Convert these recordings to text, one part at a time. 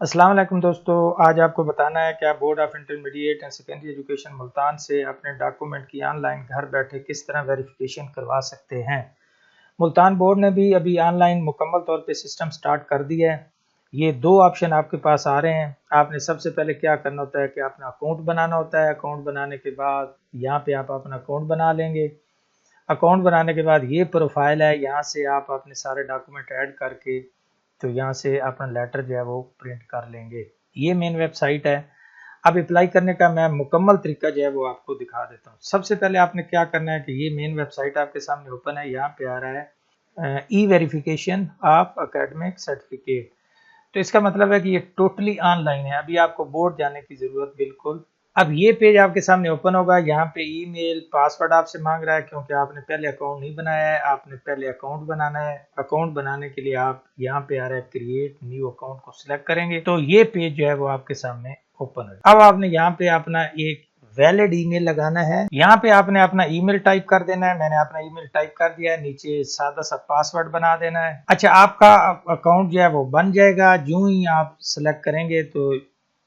अस्सलाम वालेकुम दोस्तों, आज आपको बताना है कि आप board of intermediate and secondary education Multan से अपने डॉक्यूमेंट की ऑनलाइन घर बैठे किस तरह वेरिफिकेशन करवा सकते हैं। मुल्तान बोर्ड ने भी अभी ऑनलाइन मुकम्मल तौर पे सिस्टम स्टार्ट कर दिया है। ये दो ऑप्शन आपके पास आ रहे हैं। आपने सबसे पहले क्या करना होता है कि अपना अकाउंट बनाना होता है। अकाउंट बनाने के बाद यहाँ पर आप अपना अकाउंट बना लेंगे। अकाउंट बनाने के बाद ये प्रोफ़ाइल है। यहाँ से आप अपने सारे डॉक्यूमेंट ऐड करके तो यहाँ से अपना लेटर जो है वो प्रिंट कर लेंगे। ये मेन वेबसाइट है। अब अप्लाई करने का मैं मुकम्मल तरीका जो है वो आपको दिखा देता हूँ। सबसे पहले आपने क्या करना है कि ये मेन वेबसाइट आपके सामने ओपन है। यहाँ पे आ रहा है e verification of academic certificate तो इसका मतलब है कि ये टोटली ऑनलाइन है। अभी आपको बोर्ड जाने की ज़रूरत बिल्कुल अब ये पेज आपके सामने ओपन होगा। यहाँ पे ईमेल, पासवर्ड आपसे मांग रहा है क्योंकि आपने पहले अकाउंट नहीं बनाया है। आपने पहले अकाउंट बनाना है। अकाउंट बनाने के लिए आप यहाँ पे आ रहा है क्रिएट न्यू अकाउंट को सिलेक्ट करेंगे। तो ये पेज जो है वो आपके सामने ओपन हो अब आपने यहाँ पे अपना एक वैलिड ईमेल लगाना है। यहाँ पे आपने अपना ईमेल टाइप कर देना है। मैंने अपना ईमेल टाइप कर दिया है। नीचे सादा सा पासवर्ड बना देना है। अच्छा आपका अकाउंट जो है वो बन जाएगा। जो ही आप सिलेक्ट करेंगे तो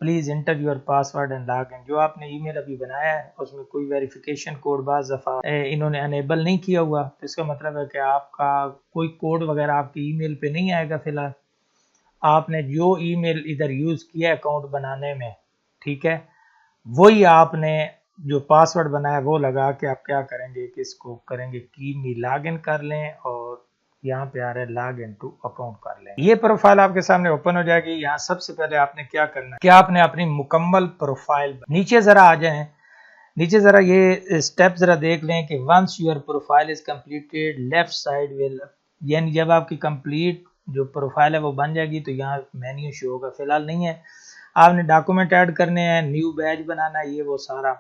please enter your password and log in जो आपने ईमेल अभी बनाया है, उसमें कोई वेरिफिकेशन कोड बाज दफ़ा इन्होंने अनेबल नहीं किया हुआ तो इसका मतलब है कि आपका कोई कोड वगैरह आपके ईमेल पे नहीं आएगा फ़िलहाल। आपने जो ईमेल इधर यूज़ किया अकाउंट बनाने में, ठीक है? वही आपने जो पासवर्ड बनाया वो लगा के आप क्या करेंगे कि इसको करेंगे की मी लॉग इन कर लें और यहाँ पे आ रहा है लॉग इन टू अकाउंट कर लें ये प्रोफ़ाइल आपके सामने ओपन हो जाएगी। यहाँ सबसे पहले आपने क्या करना है? कि आपने अपनी मुकम्मल प्रोफ़ाइल नीचे जरा आ जाए। नीचे जरा ये स्टेप जरा देख लें कि once your profile is completed left side will यानी जब आपकी कंप्लीट जो प्रोफ़ाइल है वो बन जाएगी तो यहाँ मेन्यू शो होगा। फ़िलहाल नहीं है। आपने डॉक्यूमेंट ऐड करने हैं न्यू बैच बनाना है, ये वो सारा।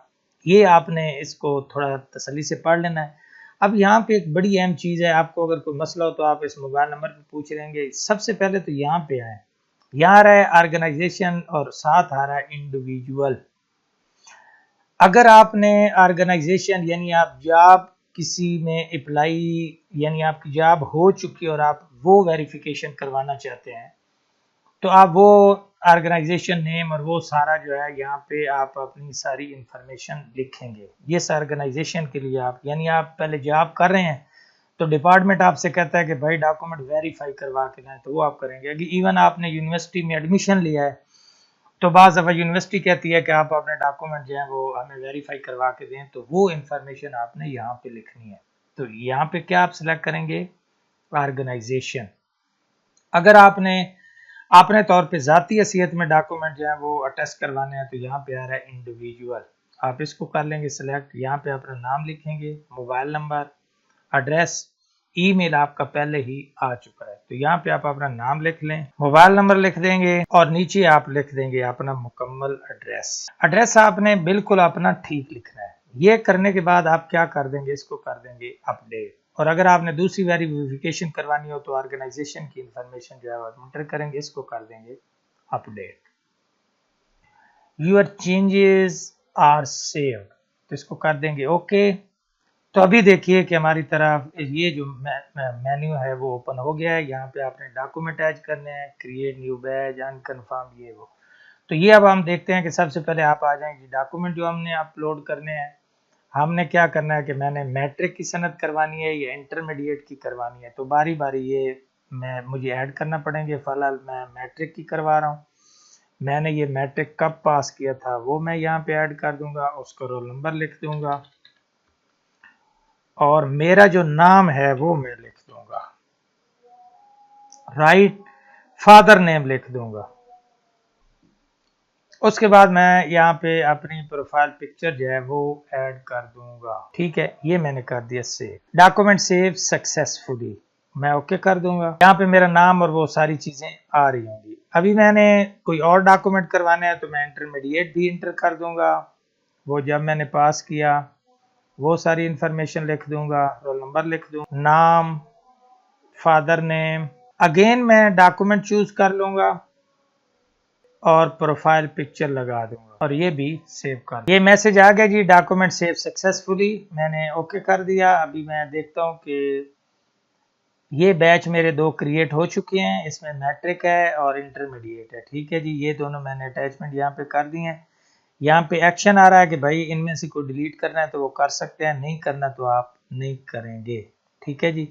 ये आपने इसको थोड़ा तसली से पढ़ लेना है। अब यहाँ पे एक बड़ी अहम चीज़ है, आपको अगर कोई मसला हो तो आप इस मोबाइल नंबर पे पूछ लेंगे सबसे पहले तो यहाँ पे आए। यहाँ आ रहा है ऑर्गेनाइजेशन और साथ आ रहा है इंडिविजुअल। अगर आपने ऑर्गेनाइजेशन यानी आप जॉब किसी में अप्लाई यानी आपकी जॉब हो चुकी और आप वो वेरिफिकेशन करवाना चाहते हैं तो आप वो ऑर्गेनाइजेशन नेम और वो सारा जो है यहाँ पे आप अपनी सारी इंफॉर्मेशन लिखेंगे। ये ऑर्गेनाइजेशन के लिए आप, यानी आप पहले जॉब कर रहे हैं तो डिपार्टमेंट आपसे कहता है कि भाई डॉक्यूमेंट वेरीफाई करवा के लाएँ तो वो आप करेंगे। अगर इवन आपने यूनिवर्सिटी में एडमिशन लिया है तो बाज़ दफ़ा यूनिवर्सिटी कहती है कि आप अपने डॉक्यूमेंट जो है वो हमें वेरीफाई करवा के दें तो वो इंफॉर्मेशन आपने यहाँ पे लिखनी है। तो यहाँ पे क्या आप सिलेक्ट करेंगे? ऑर्गेनाइजेशन अगर आपने अपने तौर पे ज़ाती हैसियत में डॉक्यूमेंट जो है वो अटेस्ट करवाने हैं तो यहाँ पे आ रहा है इंडिविजुअल आप इसको कर लेंगे सिलेक्ट यहाँ पे अपना नाम लिखेंगे मोबाइल नंबर एड्रेस ईमेल आपका पहले ही आ चुका है। तो यहाँ पे आप अपना नाम लिख लें मोबाइल नंबर लिख देंगे और नीचे आप लिख देंगे अपना मुकम्मल एड्रेस एड्रेस आपने बिल्कुल अपना ठीक लिखना है। ये करने के बाद आप क्या कर देंगे, इसको कर देंगे अपडेट और अगर आपने दूसरी वेरिफिकेशन करवानी हो तो ऑर्गेनाइजेशन की इंफॉर्मेशन जो है इंटर करेंगे, इसको कर देंगे update your changes are save तो इसको कर देंगे ओके तो अभी देखिए कि हमारी तरफ़ ये जो मेन्यू है वो ओपन हो गया है। यहाँ पे आपने डॉक्यूमेंट ऐड करने हैं क्रिएट न्यू बैज अनकन्फर्म ये वो. तो ये अब हम देखते हैं कि सबसे पहले आप आ जाएँगे डॉक्यूमेंट जो हमने अपलोड करने हैं हमने क्या करना है कि मैंने मैट्रिक की सनत करवानी है, या इंटरमीडिएट की करवानी है। तो बारी बारी ये मैं, मुझे ऐड करना पड़ेंगे। फ़िलहाल मैं मैट्रिक की करवा रहा हूँ। मैंने ये मैट्रिक कब पास किया था, वो मैं यहाँ पे ऐड कर दूँगा, उसका रोल नंबर लिख दूँगा। और मेरा जो नाम है, वो मैं लिख दूँगा। राइट फादर नेम लिख दूँगा। उसके बाद मैं यहाँ पे अपनी प्रोफ़ाइल पिक्चर जो है वो ऐड कर दूँगा। ठीक है? ये मैंने कर दिया सेव डॉक्यूमेंट सेव सक्सेसफुली मैं ओके कर दूँगा। यहाँ पे मेरा नाम और वो सारी चीज़ें आ रही होंगी। अभी मैंने कोई और डॉक्यूमेंट करवाने है तो मैं इंटरमीडिएट भी इंटर कर दूँगा। वो जब मैंने पास किया, वो सारी इंफॉर्मेशन लिख दूँगा रोल नंबर लिख दूँ, नाम फादर नेम अगेन मैं डॉक्यूमेंट चूज़ कर लूँगा। और प्रोफ़ाइल पिक्चर लगा दूँगा। और ये भी सेव कर ये मैसेज आ गया जी डॉक्यूमेंट सेव सक्सेसफुली मैंने ओके कर दिया। अभी मैं देखता हूँ कि ये बैच मेरे दो क्रिएट हो चुके हैं। इसमें मैट्रिक है और इंटरमीडिएट है। ठीक है जी, ये दोनों मैंने अटैचमेंट यहाँ पे कर दिए हैं। यहाँ पे एक्शन आ रहा है कि भाई इनमें से कोई डिलीट करना है तो वो कर सकते हैं। नहीं करना तो आप नहीं करेंगे। ठीक है जी?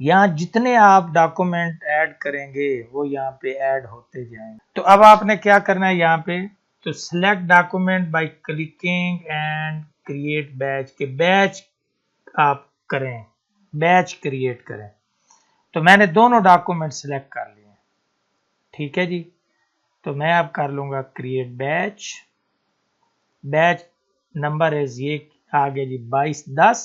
यहाँ जितने आप डॉक्यूमेंट ऐड करेंगे, वो यहाँ पे ऐड होते जाएँगे। तो अब आपने क्या करना है यहाँ पे? तो select document by clicking and create batch के बैच आप करें। बैच क्रिएट करें। तो मैंने दोनों डॉक्यूमेंट सिलेक्ट कर लिए ठीक है जी? तो मैं अब कर लूँगा create batch batch number is ये आ गया जी बाईस दस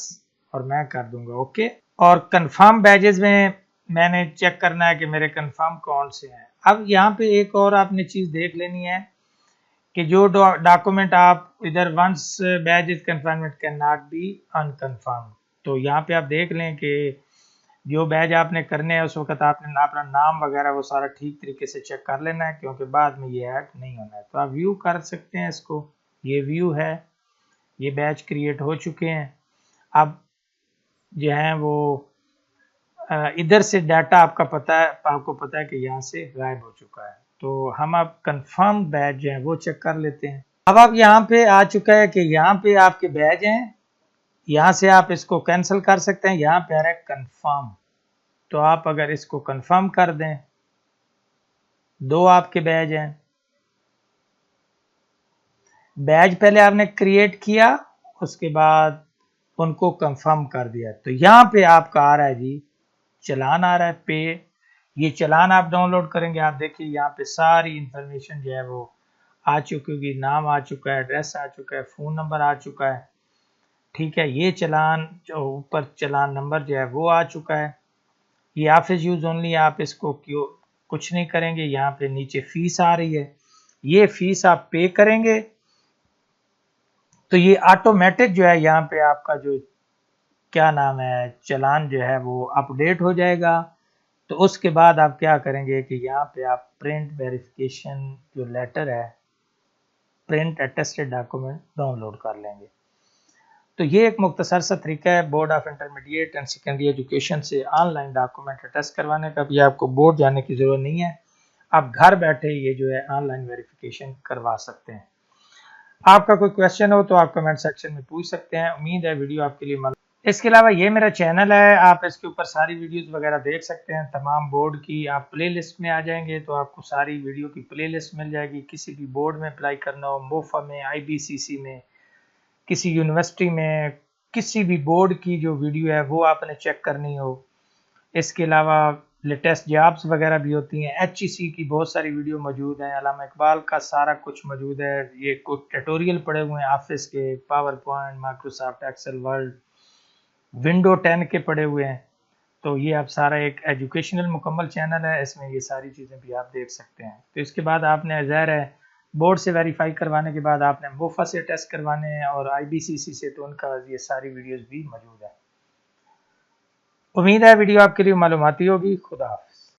और मैं कर दूँगा ओके और कंफर्म बैजेस में मैंने चेक करना है कि मेरे कंफर्म कौन से हैं। अब यहाँ पे एक और आपने चीज़ देख लेनी है कि जो डॉक्यूमेंट आप इधर once batch is confirmed can not be unconfirm तो यहाँ पे आप देख लें कि जो बैज आपने करने हैं, उस वक्त आपने अपना नाम वगैरह वो सारा ठीक तरीके से चेक कर लेना है, क्योंकि बाद में ये ऐड नहीं होना है। तो आप व्यू कर सकते हैं इसको। ये व्यू है, ये बैच क्रिएट हो चुके हैं। अब जो है वो इधर से डाटा आपका पता है, आपको पता है कि यहाँ से गायब हो चुका है। तो हम आप कंफर्म बैच जो है वो चेक कर लेते हैं। अब आप यहाँ पे आ चुका है कि यहाँ पे आपके बैच हैं, यहाँ से आप इसको कैंसिल कर सकते हैं, यहाँ पे आ रहा है कन्फर्म तो आप अगर इसको कंफर्म कर दें, दो आपके बैच हैं। बैच पहले आपने क्रिएट किया, उसके बाद उनको कंफर्म कर दिया। तो यहाँ पे आपका आ रहा है जी, चलान आ रहा है पे ये चलान आप डाउनलोड करेंगे, आप देखिए यहाँ पे सारी इंफॉर्मेशन जो है वो आ चुकी होगी। नाम आ चुका है एड्रेस आ चुका है फ़ोन नंबर आ चुका है। ठीक है, ये चलान, जो ऊपर चलान नंबर जो है वो आ चुका है। ये ऑफ़िस यूज़ ओनली आप इसको क्यों, कुछ नहीं करेंगे, यहाँ पे नीचे फ़ीस आ रही है। ये फ़ीस आप पे करेंगे तो ये ऑटोमेटिक जो है यहाँ पे आपका जो क्या नाम है, चलान जो है वो अपडेट हो जाएगा। तो उसके बाद आप क्या करेंगे कि यहाँ पे आप प्रिंट वेरिफिकेशन जो लेटर है प्रिंट अटेस्टेड डॉक्यूमेंट डाउनलोड कर लेंगे। तो ये एक मुख्तसर सा तरीका है board of intermediate and secondary education से ऑनलाइन डॉक्यूमेंट अटेस्ट करवाने का। भी आपको बोर्ड जाने की ज़रूरत नहीं है। आप घर बैठे ये जो है ऑनलाइन वेरिफिकेशन करवा सकते हैं। आपका कोई क्वेश्चन हो तो आप कमेंट सेक्शन में पूछ सकते हैं। उम्मीद है वीडियो आपके लिए मल इसके अलावा ये मेरा चैनल है, आप इसके ऊपर सारी वीडियोस वगैरह देख सकते हैं। तमाम बोर्ड की आप प्लेलिस्ट में आ जाएँगे तो आपको सारी वीडियो की प्लेलिस्ट मिल जाएगी। किसी भी बोर्ड में अप्लाई करना हो मोफा में आईबीसीसी में, किसी यूनिवर्सिटी में, किसी भी बोर्ड की जो वीडियो है वो आपने चेक करनी हो। इसके अलावा लेटेस्ट जॉब्स वगैरह भी होती हैं। एच e की बहुत सारी वीडियो मौजूद हैं। अलामा इकबाल का सारा कुछ मौजूद है। ये कुछ ट्यूटोरियल पड़े हुए हैं। ऑफ़िस के PowerPoint Microsoft Excel world window ten के पड़े हुए हैं। तो ये आप सारा एक एजुकेशनल मुकम्मल चैनल है। इसमें ये सारी चीज़ें भी आप देख सकते हैं। तो इसके बाद आपने ज़ाहिर है बोर्ड से वेरीफाई करवाने के बाद आपने मोफा से टेस्ट करवाने हैं और आईबीसीसी से तो उनका ये सारी वीडियोस भी मौजूद है। उम्मीद है वीडियो आपके लिए मालूमती होगी। खुदा